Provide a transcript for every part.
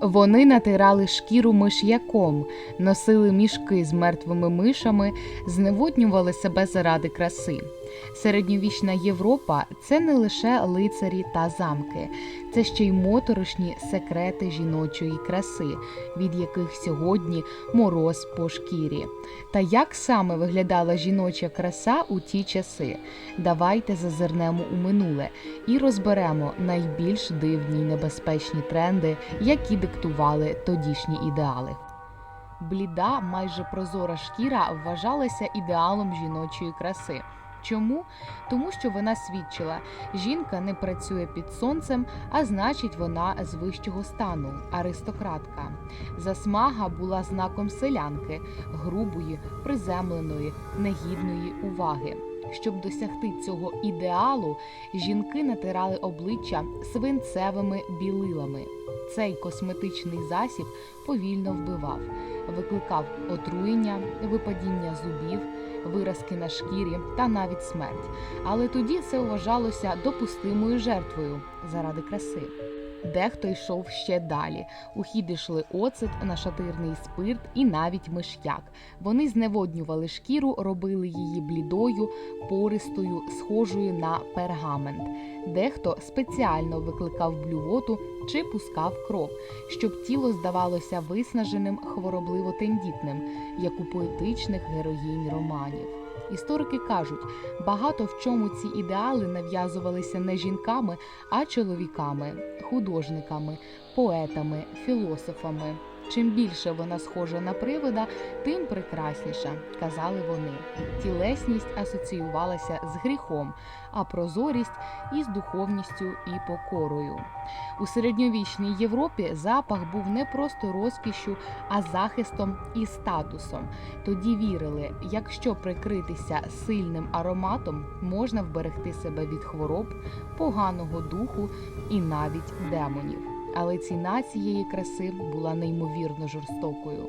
Вони натирали шкіру миш'яком, носили мішки з мертвими мишами, зневоднювали себе заради краси. Середньовічна Європа це не лише лицарі та замки, це ще й моторошні секрети жіночої краси, від яких сьогодні мороз по шкірі. Та як саме виглядала жіноча краса у ті часи? Давайте зазирнемо у минуле і розберемо найбільш дивні й небезпечні тренди, які диктували тодішні ідеали. Бліда, майже прозора шкіра вважалася ідеалом жіночої краси. Чому? Тому що вона свідчила, жінка не працює під сонцем, а значить, вона з вищого стану, аристократка. Засмага була знаком селянки, грубої, приземленої, негідної уваги. Щоб досягти цього ідеалу, жінки натирали обличчя свинцевими білилами. Цей косметичний засіб повільно вбивав, викликав отруєння, випадіння зубів, виразки на шкірі та навіть смерть. Але тоді це вважалося допустимою жертвою заради краси. Дехто йшов ще далі. У хід йшли оцет, нашатирний спирт і навіть миш'як. Вони зневоднювали шкіру, робили її блідою, пористою, схожою на пергамент. Дехто спеціально викликав блювоту чи пускав кров, щоб тіло здавалося виснаженим, хворобливо тендітним, як у поетичних героїнь романів. Історики кажуть, багато в чому ці ідеали нав'язувалися не жінками, а чоловіками, художниками, поетами, філософами. Чим більше вона схожа на привида, тим прекрасніша, казали вони. Тілесність асоціювалася з гріхом, а прозорість із духовністю і покорою. У середньовічній Європі запах був не просто розкішю, а захистом і статусом. Тоді вірили, якщо прикритися сильним ароматом, можна вберегти себе від хвороб, поганого духу і навіть демонів. Але ціна цієї краси була неймовірно жорстокою.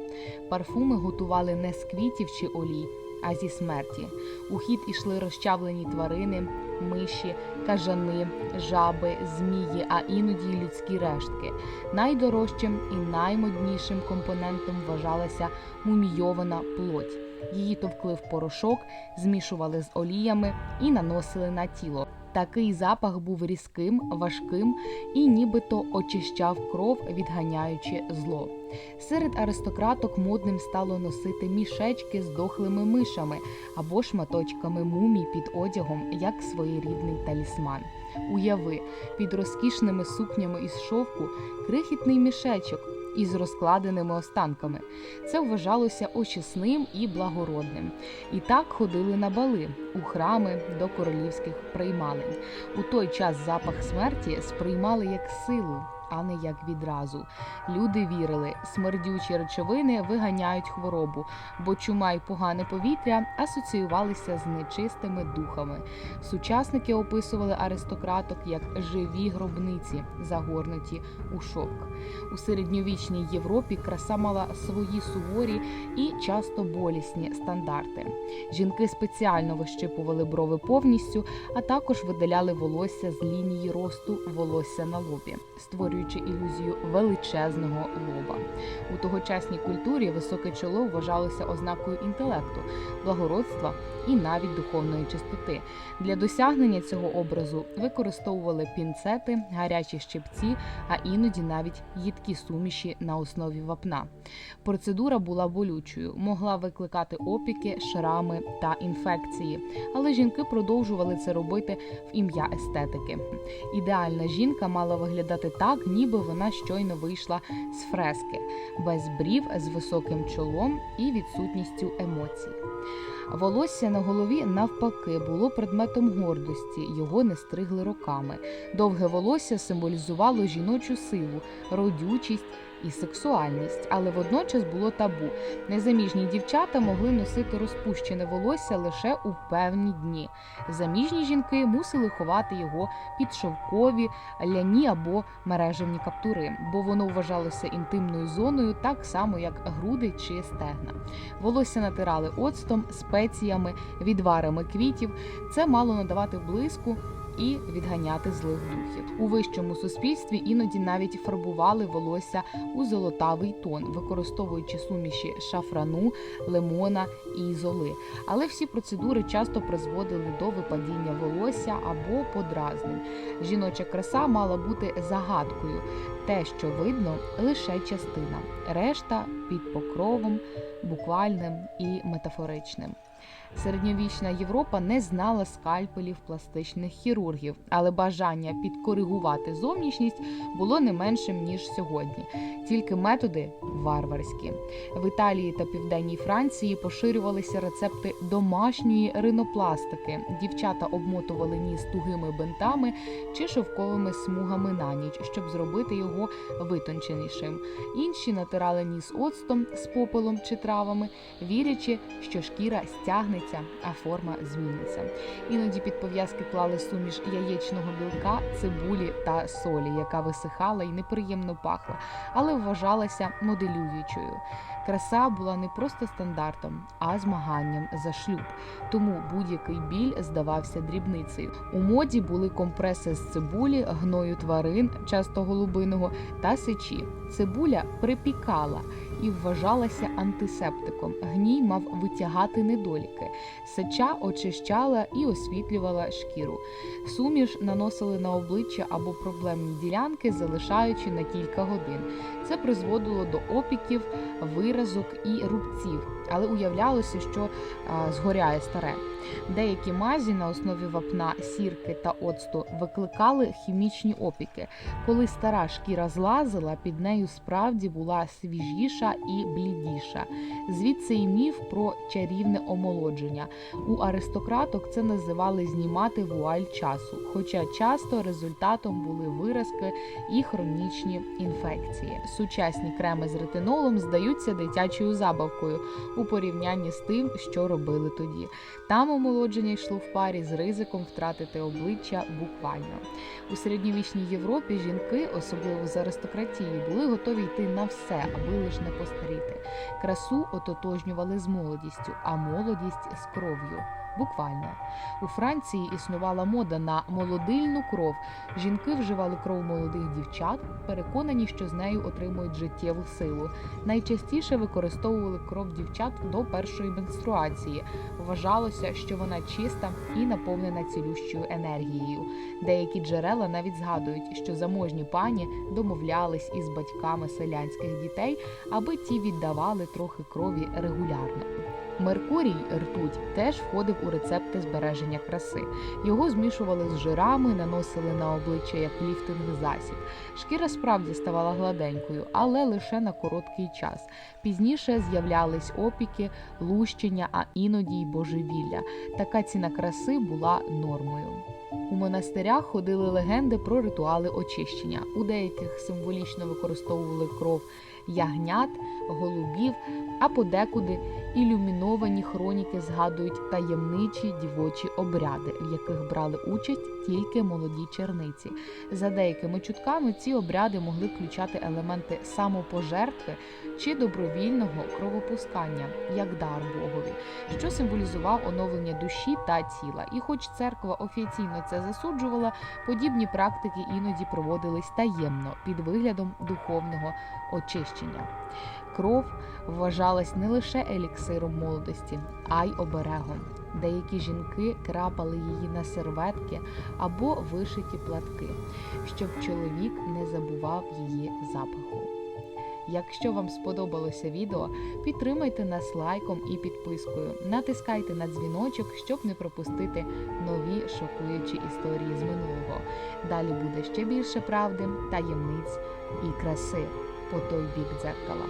Парфуми готували не з квітів чи олій, а зі смерті. У хід ішли розчавлені тварини, миші, кажани, жаби, змії, а іноді людські рештки. Найдорожчим і наймоднішим компонентом вважалася мумійована плоть. Її товкли в порошок, змішували з оліями і наносили на тіло. Такий запах був різким, важким і нібито очищав кров, відганяючи зло. Серед аристократок модним стало носити мішечки з дохлими мишами або шматочками мумій під одягом як своєрідний талісман. Уяви, під розкішними сукнями із шовку крихітний мішечок із розкладеними останками. Це вважалося очисним і благородним. І так ходили на бали у храми до королівських приймалень. У той час запах смерті сприймали як силу. А не як відразу. Люди вірили, смердючі речовини виганяють хворобу, бо чума й погане повітря асоціювалися з нечистими духами. Сучасники описували аристократок як живі гробниці, загорнуті у шовк. У середньовічній Європі краса мала свої суворі і часто болісні стандарти. Жінки спеціально вищипували брови повністю, а також видаляли волосся з лінії росту волосся на лобі, створюючи ілюзію величезного лоба. У тогочасній культурі високе чоло вважалося ознакою інтелекту, благородства і навіть духовної чистоти. Для досягнення цього образу використовували пінцети, гарячі щипці, а іноді навіть їдкі суміші на основі вапна. Процедура була болючою, могла викликати опіки, шрами та інфекції, але жінки продовжували це робити в ім'я естетики. Ідеальна жінка мала виглядати так, ніби вона щойно вийшла з фрески, без брів, з високим чолом і відсутністю емоцій. Волосся на голові навпаки було предметом гордості, його не стригли роками. Довге волосся символізувало жіночу силу, родючість і сексуальність, але водночас було табу. Незаміжні дівчата могли носити розпущене волосся лише у певні дні. Заміжні жінки мусили ховати його під шовкові, ляні або мережевні каптури, бо воно вважалося інтимною зоною, так само як груди чи стегна. Волосся натирали оцтом, спеціями, відварами квітів. Це мало надавати блиску і відганяти злих духів. У вищому суспільстві іноді навіть фарбували волосся у золотавий тон, використовуючи суміші шафрану, лимона і золи. Але всі процедури часто призводили до випадіння волосся або подразнень. Жіноча краса мала бути загадкою. Те, що видно, лише частина, решта під покровом, буквальним і метафоричним. Середньовічна Європа не знала скальпелів пластичних хірургів, але бажання підкоригувати зовнішність було не меншим ніж сьогодні. Тільки методи варварські. В Італії та південній Франції поширювалися рецепти домашньої ринопластики. Дівчата обмотували ніс тугими бинтами чи шовковими смугами на ніч, щоб зробити його витонченішим. Інші натирали ніс оцтом з попелом чи травами, вірячи, що шкіра стягнеться, а форма зміниться. Іноді під пов'язки клали суміш яєчного білка, цибулі та солі, яка висихала і неприємно пахла, але вважалася моделюючою. Краса була не просто стандартом, а змаганням за шлюб. Тому будь-який біль здавався дрібницею. У моді були компреси з цибулі, гною тварин, часто голубиного, та сечі. Цибуля припікала і вважалася антисептиком. Гній мав витягати недоліки. Сеча очищала і освітлювала шкіру. Суміш наносили на обличчя або проблемні ділянки, залишаючи на кілька годин. Це призводило до опіків, виразок і рубців, але уявлялося, що згоряє старе. Деякі мазі на основі вапна, сірки та оцту викликали хімічні опіки. Коли стара шкіра злазила, під нею справді була свіжіша і блідіша. Звідси й міф про чарівне омолодження. У аристократок це називали знімати вуаль часу, хоча часто результатом були виразки і хронічні інфекції. Сучасні креми з ретинолом здаються дитячою забавкою у порівнянні з тим, що робили тоді. Там омолодження йшло в парі з ризиком втратити обличчя буквально. У середньовічній Європі жінки, особливо з аристократії, були готові йти на все, аби лише не постаріти. Красу ототожнювали з молодістю, а молодість з кров'ю. Буквально у Франції існувала мода на молодильну кров. Жінки вживали кров молодих дівчат, переконані, що з нею отримують життєву силу. Найчастіше використовували кров дівчат до першої менструації. Вважалося, що вона чиста і наповнена цілющою енергією. Деякі джерела навіть згадують, що заможні пані домовлялись із батьками селянських дітей, аби ті віддавали трохи крові регулярно. Меркурій ртуть теж входив у рецепти збереження краси. Його змішували з жирами, наносили на обличчя як ліфтинг засіб. Шкіра справді ставала гладенькою, але лише на короткий час. Пізніше з'являлись опіки, лущення, а іноді й божевілля. Така ціна краси була нормою. У монастирях ходили легенди про ритуали очищення. У деяких символічно використовували кров ягнят, голубів, а подекуди ілюміновані хроніки згадують таємничі дівочі обряди, в яких брали участь тільки молоді черниці. За деякими чутками ці обряди могли включати елементи самопожертви чи добровільного кровопускання, як дар Богові, що символізував оновлення душі та тіла. І, хоч церква офіційно це засуджувала, подібні практики іноді проводились таємно під виглядом духовного очищення. Кров вважалась не лише еліксиром молодості, а й оберегом. Деякі жінки крапали її на серветки або вишиті платки, щоб чоловік не забував її запаху. Якщо вам сподобалося відео, підтримайте нас лайком і підпискою. Натискайте на дзвіночок, щоб не пропустити нові шокуючі історії з минулого. Далі буде ще більше правди, таємниць і краси по той бік дзеркала.